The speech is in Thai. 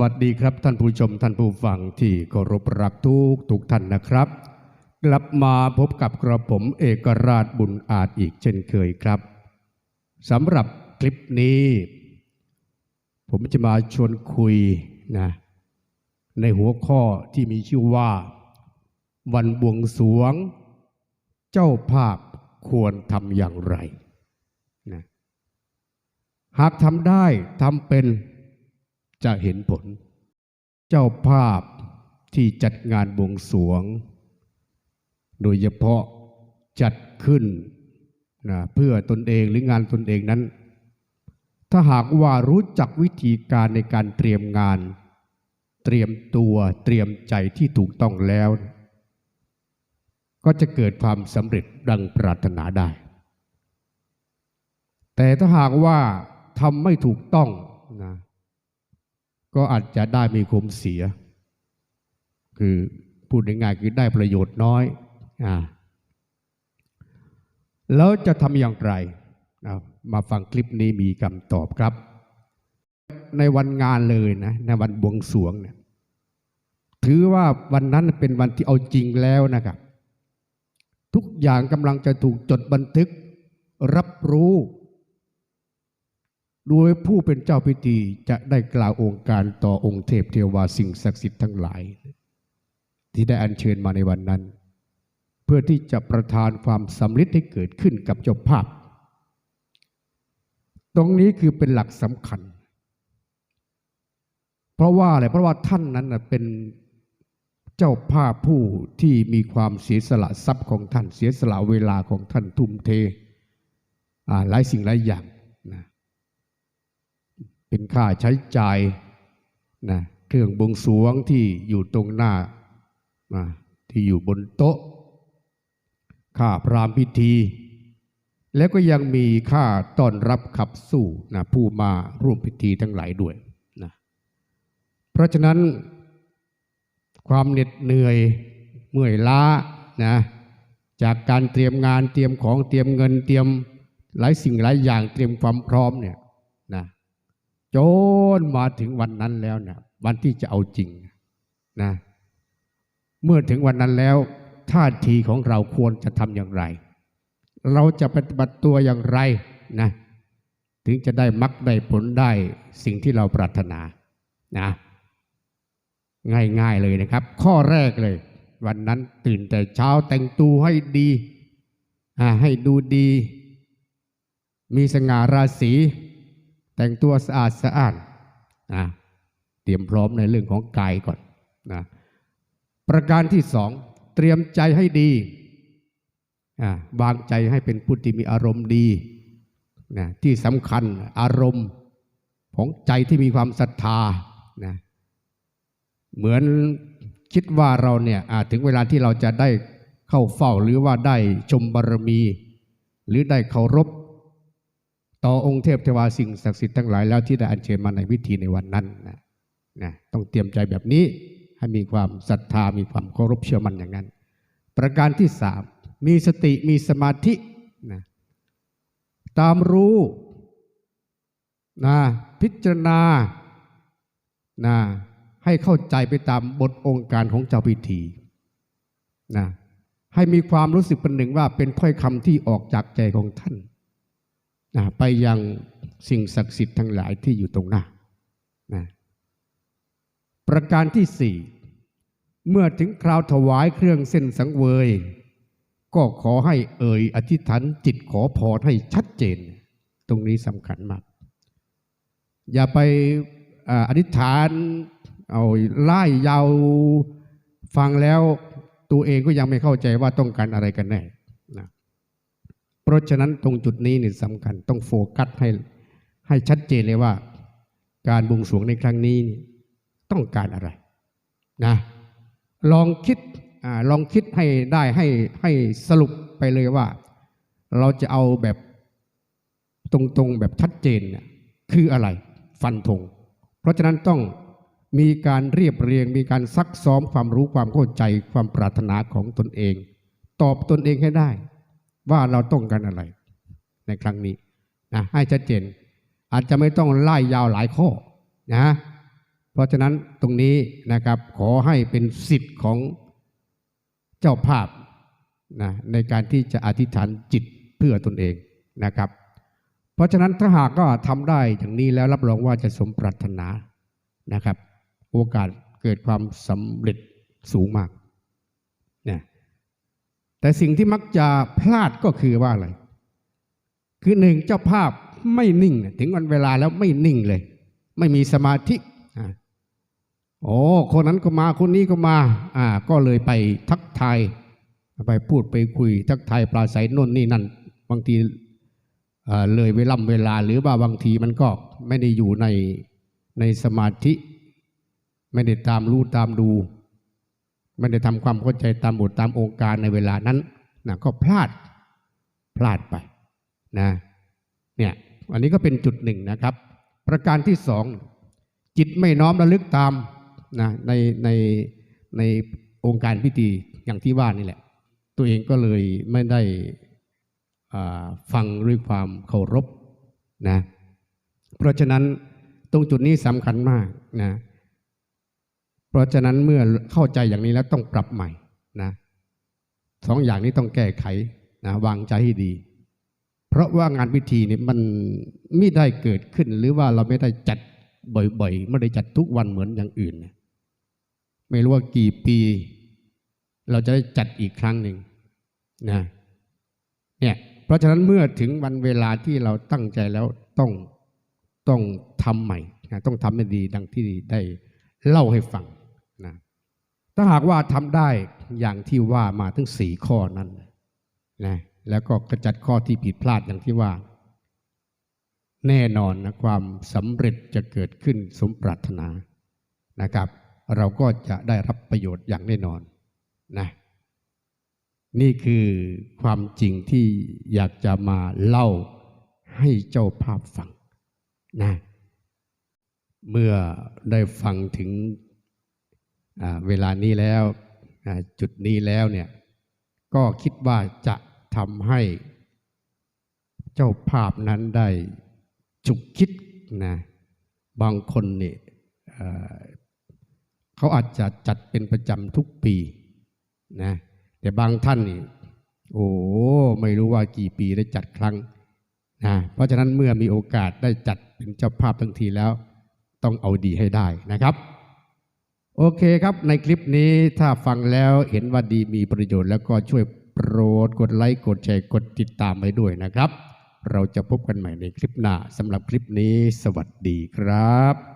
วัสดีครับท่านผู้ชมท่านผู้ฟังที่เคารพรักทุกทุกท่านนะครับ กลับมาพบกับกระผมเอกราชบุญอาจอีกเช่นเคยครับสำหรับคลิปนี้ ผมจะมาชวนคุยนะในหัวข้อที่มีชื่อว่า วันบวงสรวง เจ้าภาพควรทำอย่างไรนะหากทำได้ทำเป็น จะเห็นผล เจ้าภาพที่จัดงานบวงสวง โดยเฉพาะจัดขึ้นนะเพื่อตนเองหรืองานตนเองนั้น ถ้าหากว่ารู้จักวิธีการในการเตรียมงาน เตรียมตัวเตรียมใจที่ถูกต้องแล้ว ก็จะเกิดความสำเร็จดังปรารถนาได้ แต่ถ้าหากว่าทำไม่ถูกต้อง ก็อาจจะได้มีคมเสีย คือพูดง่ายๆคือได้ประโยชน์น้อยอ่าแล้วจะทำอย่างไร มาฟังคลิปนี้มีคำตอบครับ ในวันงานเลยนะ ในวันบวงสรวงเนี่ยถือว่าวันนั้นเป็นวันที่เอาจริงแล้วนะครับ ทุกอย่างกำลังจะถูกจดบันทึก รับรู้ โดยผู้เป็นเจ้าพิธีจะได้กล่าวองค์การต่อองค์เทพเทวาสิ่งศักดิ์สิทธิ์ทั้งหลาย ที่ได้อัญเชิญมาในวันนั้น เพื่อที่จะประทานความสำลิดให้เกิดขึ้นกับเจ้าภาพ ตรงนี้คือเป็นหลักสำคัญ เพราะว่าอะไรเพราะว่าท่านนั้นเป็นเจ้าภาพผู้ที่มีความเสียสละทรัพย์ของท่านเสียสละเวลาของท่านทุ่มเทหลายสิ่งหลายอย่าง เป็นค่าใช้จ่ายนะเครื่องบวงสรวงที่อยู่ตรงหน้านะที่อยู่บนโต๊ะ ค่าพรามพิธี แล้วก็ยังมีค่าต้อนรับขับสู้นะผู้มาร่วมพิธีทั้งหลายด้วยนะเพราะฉะนั้น ความเหน็ดเหนื่อยเมื่อยล้านะจากการเตรียมงานเตรียมของเตรียมเงินเตรียมหลายสิ่งหลายอย่างเตรียมความพร้อมเนี่ยนะ จนมาถึงวันนั้นแล้วนะวันที่จะเอาจริงนะเมื่อถึงวันนั้นแล้วท่าทีของเราควรจะทำอย่างไร เราจะปฏิบัติตัวอย่างไรนะถึงจะได้มักได้ผลได้สิ่งที่เราปรารถนานะง่ายๆเลยนะครับ ข้อแรกเลย วันนั้นตื่นแต่เช้าแต่งตัวให้ดีให้ดูดี มีสง่าราศี แต่งตัวสะอาดสะอ้าดนะเตรียมพร้อมในเรื่องของกายก่อนนะประการที่สองเตรียมใจให้ดีวางใจให้เป็นผู้ที่มีอารมณ์ดีนะที่สำคัญอารมณ์ของใจที่มีความศรัทธานะเหมือนคิดว่าเราเนี่ยถึงเวลาที่เราจะได้เข้าเฝ้าหรือว่าได้ชมบารมี หรือได้เคารพ ต่อองค์เทพเทวาสิ่งศักดิ์สิทธิ์ทั้งหลายแล้วที่ได้อัญเชิญมาในพิธีในวันนั้นนะนะต้องเตรียมใจแบบนี้ให้มีความศรัทธามีความเคารพเชื่อมั่นอย่างนั้น ประการที่สามมีสติมีสมาธินะตามรู้นะพิจารณานะให้เข้าใจไปตามบทองค์การของเจ้าพิธีนะให้มีความรู้สึกเป็นหนึ่งว่าเป็นถ้อยคำที่ออกจากใจของท่าน นะไปยังสิ่งศักดิ์สิทธิ์ทั้งหลายที่อยู่ตรงหน้านะประการที่สี่เมื่อถึงคราวถวายเครื่องเส้นสังเวย ก็ขอให้เอ่ยอธิษฐานจิตขอพรให้ชัดเจน ตรงนี้สำคัญมาก อย่าไปอธิษฐานเอาไล่ยาวฟังแล้วตัวเองก็ยังไม่เข้าใจว่าต้องการอะไรกันแน่ เพราะฉะนั้นตรงจุดนี้นี่สำคัญต้องโฟกัสให้ให้ชัดเจนเลยว่า การบวงสรวงในครั้งนี้นี่ต้องการอะไรนะลองคิดอลองคิดให้ได้ให้ให้สรุปไปเลยว่า เราจะเอาแบบตรงๆแบบชัดเจนเนี่ยคืออะไรฟันธงเพราะฉะนั้นต้องมีการเรียบเรียง มีการซักซ้อมความรู้ความเข้าใจความปรารถนาของตนเอง ตอบตนเองให้ได้ ว่าเราต้องการอะไร ในครั้งนี้นะให้ชัดเจน อาจจะไม่ต้องไล่ยาวหลายข้อนะเพราะฉะนั้นตรงนี้นะครับขอให้เป็นสิทธิ์ของเจ้าภาพนะในการที่จะอธิษฐานจิตเพื่อตนเองนะครับ เพราะฉะนั้นถ้าหากก็ทำได้อย่างนี้แล้วรับรองว่าจะสมปรารถนานะครับ โอกาสเกิดความสำเร็จสูงมากนะ แต่สิ่งที่มักจะพลาดก็คือว่าอะไร คือหนึ่งเจ้าภาพไม่นิ่ง ถึงวันเวลาแล้วไม่นิ่งเลย ไม่มีสมาธิโอ้คนนั้นก็มาคนนี้ก็มา อ่า ก็เลยไปทักทายไปพูดไปคุย ทักทายปลาใสน่นนี่นั่น บางทีเอ่อเลยเวล่ำเวลาหรือว่าบางทีมันก็ไม่ได้อยู่ในในสมาธิ ไม่ได้ตามรู้ตามดู ไม่ได้ทำความเข้าใจตามบทตามองค์การในเวลานั้นนะก็พลาดพลาดไปนะเนี่ยอันนี้ก็เป็นจุดหนึ่งนะครับ ประการที่สองจิตไม่น้อมระลึกตามนะในในในองค์การพิธีอย่างที่ว่านี่แหละ ตัวเองก็เลยไม่ได้ฟังด้วยความเคารพนะเพราะฉะนั้นตรงจุดนี้สำคัญมากนะ เพราะฉะนั้นเมื่อเข้าใจอย่างนี้แล้วต้องปรับใหม่นะสองอย่างนี้ต้องแก้ไขนะวางใจให้ดี เพราะว่างานพิธีนี่มันไม่ได้เกิดขึ้น หรือว่าเราไม่ได้จัดบ่อยๆ ไม่ได้จัดทุกวันเหมือนอย่างอื่น ไม่รู้ว่ากี่ปี เราจะได้จัดอีกครั้งหนึ่งนะเนี่ยเพราะฉะนั้นเมื่อถึงวันเวลาที่เราตั้งใจแล้วต้องต้องทำใหม่นะต้องทำให้ดีดังที่ได้เล่าให้ฟัง ถ้าหากว่าทำได้อย่างที่ว่ามาทั้งสี่ข้อนั้นนะแล้วก็กระจัดข้อที่ผิดพลาดอย่างที่ว่า แน่นอนนะความสำเร็จจะเกิดขึ้นสมปรารถนานะครับ เราก็จะได้รับประโยชน์อย่างแน่นอนนะนี่คือความจริงที่อยากจะมาเล่าให้เจ้าภาพฟังนะเมื่อได้ฟังถึง เวลานี้แล้วจุดนี้แล้วเนี่ยก็คิดว่าจะทำให้เจ้าภาพนั้นได้ฉุกคิดนะบางคนเนี่ยเอ่อเขาอาจจะจัดเป็นประจำทุกปีนะแต่บางท่านนี่โอ้ไม่รู้ว่ากี่ปีได้จัดครั้งนะเพราะฉะนั้นเมื่อมีโอกาสได้จัดเป็นเจ้าภาพทั้งทีแล้ว ต้องเอาดีให้ได้นะครับ โอเคครับ ในคลิปนี้ถ้าฟังแล้วเห็นว่าดีมีประโยชน์แล้วก็ช่วยโปรดกดไลค์กดแชร์กดติดตามไปด้วยนะครับ เราจะพบกันใหม่ในคลิปหน้าสำหรับคลิปนี้ สวัสดีครับ